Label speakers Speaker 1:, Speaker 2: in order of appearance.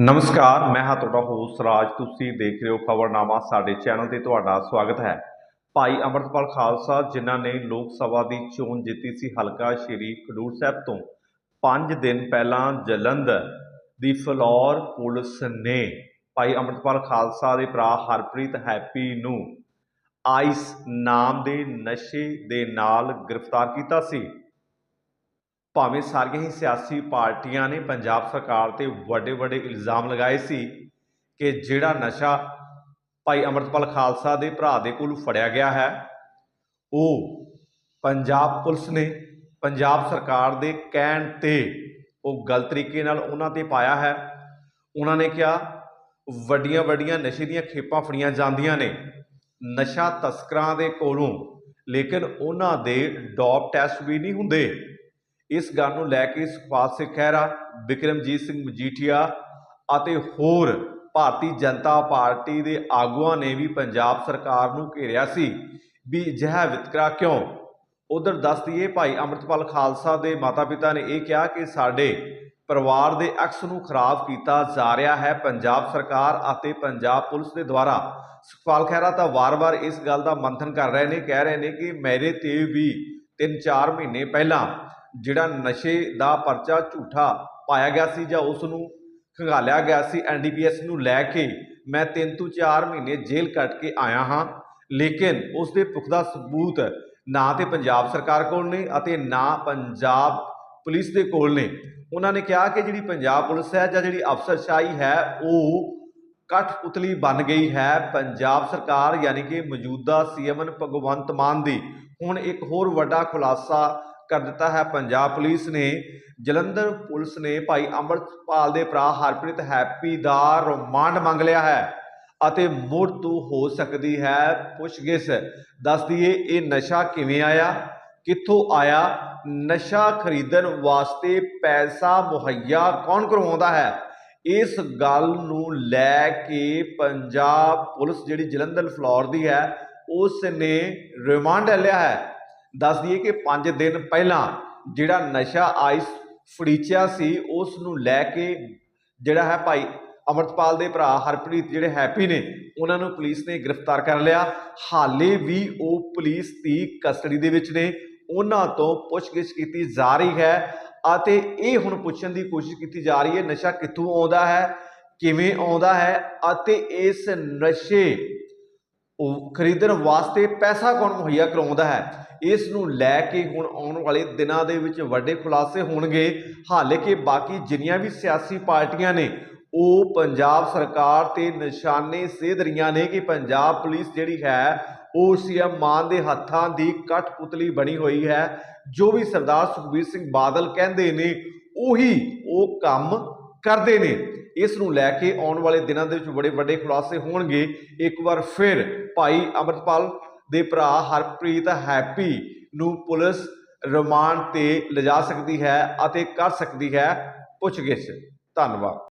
Speaker 1: ਨਮਸਕਾਰ, ਮੈਂ ਹਾਂ ਤੁਹਾਡਾ ਹੋਸਟ ਰਾਜ। ਤੁਸੀਂ ਦੇਖ ਰਹੇ ਹੋ ਖਬਰਨਾਮਾ ਸਾਡੇ ਚੈਨਲ ਤੇ ਤੁਹਾਡਾ ਸਵਾਗਤ ਹੈ। ਭਾਈ ਅਮਰਤਪਾਲ ਖਾਲਸਾ, ਜਿਨ੍ਹਾਂ ਨੇ ਲੋਕ ਸਭਾ ਦੀ ਚੋਣ ਜਿੱਤੀ ਸੀ ਹਲਕਾ ਸ਼੍ਰੀ ਖਡੂਰ ਸਾਹਿਬ ਤੋਂ 5 ਦਿਨ ਪਹਿਲਾਂ ਜਲੰਧਰ ਦੀ ਫਲੌਰ ਪੁਲਿਸ ਨੇ ਭਾਈ ਅਮਰਤਪਾਲ ਖਾਲਸਾ ਦੇ ਭਰਾ ਹਰਪ੍ਰੀਤ ਹੈਪੀ ਨੂੰ ਆਈਸ ਨਾਮ ਦੇ ਨਸ਼ੇ ਦੇ ਨਾਲ ਗ੍ਰਿਫਤਾਰ ਕੀਤਾ ਸੀ। ਭਾਵੇਂ ਸਾਰੀਆਂ ਹੀ ਸਿਆਸੀ ਪਾਰਟੀਆਂ ਨੇ ਪੰਜਾਬ ਸਰਕਾਰ ਤੇ ਵੱਡੇ ਵੱਡੇ ਇਲਜ਼ਾਮ ਲਗਾਏ ਸੀ ਕਿ ਜਿਹੜਾ ਨਸ਼ਾ ਭਾਈ ਅਮਰਤਪਾਲ ਖਾਲਸਾ ਦੇ ਭਰਾ ਦੇ ਕੋਲ ਫੜਿਆ ਗਿਆ ਹੈ, ਉਹ ਪੰਜਾਬ ਪੁਲਿਸ ਨੇ ਪੰਜਾਬ ਸਰਕਾਰ ਦੇ ਕਹਿਣ ਤੇ ਉਹ ਗਲਤ ਤਰੀਕੇ ਨਾਲ ਉਹਨਾਂ ਤੇ ਪਾਇਆ ਹੈ। ਉਹਨਾਂ ਨੇ ਕਿਹਾ, ਵੱਡੀਆਂ ਵੱਡੀਆਂ ਨਸ਼ੇ ਦੀਆਂ ਖੇਪਾਂ ਫੜੀਆਂ ਜਾਂਦੀਆਂ ਨੇ। ਨਸ਼ਾ ਤਸਕਰਾਂ ਦੇ ਕੋਲੋਂ, ਲੇਕਿਨ ਉਹਨਾਂ ਦੇ ਡੋਪ ਟੈਸਟ ਵੀ ਨਹੀਂ ਹੁੰਦੇ। ਇਸ ਗੱਲ ਨੂੰ ਲੈ ਕੇ ਸੁਖਪਾਲ ਸਿੰਘ ਖਹਿਰਾ ਵਿਕਰਮਜੀਤ ਸਿੰਘ ਮਜੀਠੀਆ ਅਤੇ ਹੋਰ ਭਾਰਤੀ ਜਨਤਾ ਪਾਰਟੀ ਦੇ ਆਗੂਆਂ ਨੇ ਵੀ ਪੰਜਾਬ ਸਰਕਾਰ ਨੂੰ ਘੇਰਿਆ ਸੀ ਵੀ ਅਜਿਹਾ ਵਿਤਕਰਾ ਕਿਉਂ? ਉਧਰ ਦੱਸ ਦਈਏ, ਭਾਈ ਅਮਰਤਪਾਲ ਖਾਲਸਾ ਦੇ ਮਾਤਾ-ਪਿਤਾ ਨੇ ਇਹ ਕਿਹਾ ਕਿ ਸਾਡੇ ਪਰਿਵਾਰ ਦੇ ਅਕਸ ਨੂੰ ਖਰਾਬ ਕੀਤਾ ਜਾ ਰਿਹਾ ਹੈ। ਪੰਜਾਬ ਸਰਕਾਰ ਅਤੇ ਪੰਜਾਬ ਪੁਲਿਸ ਦੇ ਦੁਆਰਾ ਸੁਖਪਾਲ ਖਹਿਰਾ ਤਾਂ ਵਾਰ-ਵਾਰ ਇਸ ਗੱਲ ਦਾ ਮੰਥਨ ਕਰ ਰਹੇ ਨੇ, ਕਹਿ ਰਹੇ ਨੇ ਕਿ ਮੇਰੇ ਤੇ ਵੀ 3-4 ਮਹੀਨੇ ਪਹਿਲਾਂ ਜਿਹੜਾ ਨਸ਼ੇ ਦਾ ਪਰਚਾ ਝੂਠਾ ਪਾਇਆ ਗਿਆ ਸੀ ਜਾਂ ਉਸ ਨੂੰ ਖੰਗਾਲਿਆ ਗਿਆ ਸੀ ਐਨਡੀਪੀਐਸ ਨੂੰ ਲੈ ਕੇ ਮੈਂ 3 ਤੋਂ 4 ਮਹੀਨੇ ਜੇਲ੍ਹ ਕੱਟ ਕੇ ਆਇਆ ਹਾਂ। ਲੇਕਿਨ ਉਸ ਦੇ ਪੁਖਤਾ ਸਬੂਤ ਨਾ ਤੇ ਪੰਜਾਬ ਸਰਕਾਰ ਕੋਲ ਨੇ ਅਤੇ ਨਾ ਪੰਜਾਬ ਪੁਲਿਸ ਦੇ ਕੋਲ ਨੇ। ਉਹਨਾਂ ਨੇ ਕਿਹਾ ਕਿ ਜਿਹੜੀ ਪੰਜਾਬ ਪੁਲਿਸ ਹੈ ਜਾਂ ਜਿਹੜੀ ਅਫਸਰਸ਼ਾਹੀ ਹੈ, ਉਹ ਕਠ ਕਠਪੁਤਲੀ ਬਣ ਗਈ ਹੈ। ਪੰਜਾਬ ਸਰਕਾਰ ਯਾਨੀ ਕਿ ਮੌਜੂਦਾ ਸੀਐਮ ਭਗਵੰਤ ਮਾਨ ਦੀ। ਹੁਣ ਇੱਕ ਹੋਰ ਵੱਡਾ ਖੁਲਾਸਾ ਕਰ ਦਿੱਤਾ ਹੈ। ਪੰਜਾਬ ਪੁਲਿਸ ਨੇ, ਜਲੰਧਰ ਪੁਲਿਸ ਨੇ ਭਾਈ ਅੰਮ੍ਰਿਤਪਾਲ ਦੇ ਭਰਾ ਹਰਪ੍ਰੀਤ ਹੈਪੀ ਦਾ ਰਿਮਾਂਡ ਮੰਗ ਲਿਆ ਹੈ ਅਤੇ ਮੁੜ ਤੋਂ ਹੋ ਸਕਦੀ ਹੈ ਪੁੱਛਗਿੱਛ। ਦੱਸ ਦਈਏ, ਇਹ ਨਸ਼ਾ ਕਿਵੇਂ ਆਇਆ? ਕਿੱਥੋਂ ਆਇਆ? ਨਸ਼ਾ ਖਰੀਦਣ ਵਾਸਤੇ ਪੈਸਾ ਮੁਹੱਈਆ ਕੌਣ ਕਰਵਾਉਂਦਾ ਹੈ? ਇਸ ਗੱਲ ਨੂੰ ਲੈ ਕੇ ਪੰਜਾਬ ਪੁਲਿਸ ਜਿਹੜੀ ਜਲੰਧਰ ਫਲੋਰ ਦੀ ਹੈ, ਉਸ ਨੇ ਰਿਮਾਂਡ ਲਿਆ ਹੈ। ਦੱਸ ਦਈਏ ਕਿ 5 ਦਿਨ ਪਹਿਲਾਂ ਜਿਹੜਾ ਨਸ਼ਾ ਆਈਸ ਫੜੀਚਿਆ ਸੀ, ਉਸ ਨੂੰ ਲੈ ਕੇ ਜਿਹੜਾ ਹੈ ਭਾਈ ਅਮਰਤਪਾਲ ਦੇ ਭਰਾ ਹਰਪ੍ਰੀਤ ਜਿਹੜੇ ਹੈਪੀ ਨੇ, ਉਹਨਾਂ ਨੂੰ ਪੁਲਿਸ ਨੇ ਗ੍ਰਿਫਤਾਰ ਕਰ ਲਿਆ। ਹਾਲੇ ਵੀ ਉਹ ਪੁਲਿਸ ਦੀ ਕਸਟਡੀ ਦੇ ਵਿੱਚ ਨੇ। ਉਹਨਾਂ ਤੋਂ ਪੁੱਛਗਿੱਛ ਕੀਤੀ ਜਾ ਰਹੀ ਹੈ ਅਤੇ ਇਹ ਹੁਣ ਪੁੱਛਣ ਦੀ ਕੋਸ਼ਿਸ਼ ਕੀਤੀ ਜਾ ਰਹੀ ਹੈ, ਨਸ਼ਾ ਕਿੱਥੋਂ ਆਉਂਦਾ ਹੈ, ਕਿਵੇਂ ਆਉਂਦਾ ਹੈ ਅਤੇ ਇਸ ਨਸ਼ੇ ਉਹ ਖਰੀਦਣ ਵਾਸਤੇ ਪੈਸਾ ਕੌਣ ਮੁਹੱਈਆ ਕਰਾਉਂਦਾ ਹੈ? ਇਸ ਨੂੰ ਲੈ ਕੇ ਹੁਣ ਆਉਣ ਵਾਲੇ ਦਿਨਾਂ ਦੇ ਵਿੱਚ ਵੱਡੇ ਖੁਲਾਸੇ ਹੋਣਗੇ। ਹਾਲੇ ਕਿ ਬਾਕੀ ਜਿੰਨੀਆਂ ਵੀ ਸਿਆਸੀ ਪਾਰਟੀਆਂ ਨੇ, ਉਹ ਪੰਜਾਬ ਸਰਕਾਰ ਤੇ ਨਿਸ਼ਾਨੇ ਸੇਧ ਰਹੀਆਂ ਨੇ ਕਿ ਪੰਜਾਬ ਪੁਲਿਸ ਜਿਹੜੀ ਹੈ, ਉਹ ਸੀਐਮ ਮਾਨ ਦੇ ਹੱਥਾਂ ਦੀ ਕਠਪੁਤਲੀ ਬਣੀ ਹੋਈ ਹੈ। ਜੋ ਵੀ ਸਰਦਾਰ ਸੁਖਬੀਰ ਸਿੰਘ ਬਾਦਲ ਕਹਿੰਦੇ ਨੇ, ਉਹੀ ਉਹ ਕੰਮ ਕਰਦੇ ਨੇ। ਇਸ ਨੂੰ ਲੈ ਕੇ ਆਉਣ ਵਾਲੇ ਦਿਨਾਂ ਦੇ ਵਿੱਚ ਬੜੇ ਵੱਡੇ ਖੁਲਾਸੇ ਹੋਣਗੇ। ਇੱਕ ਵਾਰ ਫਿਰ ਭਾਈ ਅਮਰਪਾਲ ਦੇ ਭਰਾ ਹਰਪ੍ਰੀਤ ਹੈਪੀ ਨੂੰ ਪੁਲਿਸ ਰਿਮਾਂਡ ਤੇ ਲਿਜਾ ਸਕਦੀ ਹੈ ਅਤੇ ਕਰ ਸਕਦੀ ਹੈ ਪੁੱਛਗਿੱਛ। ਧੰਨਵਾਦ।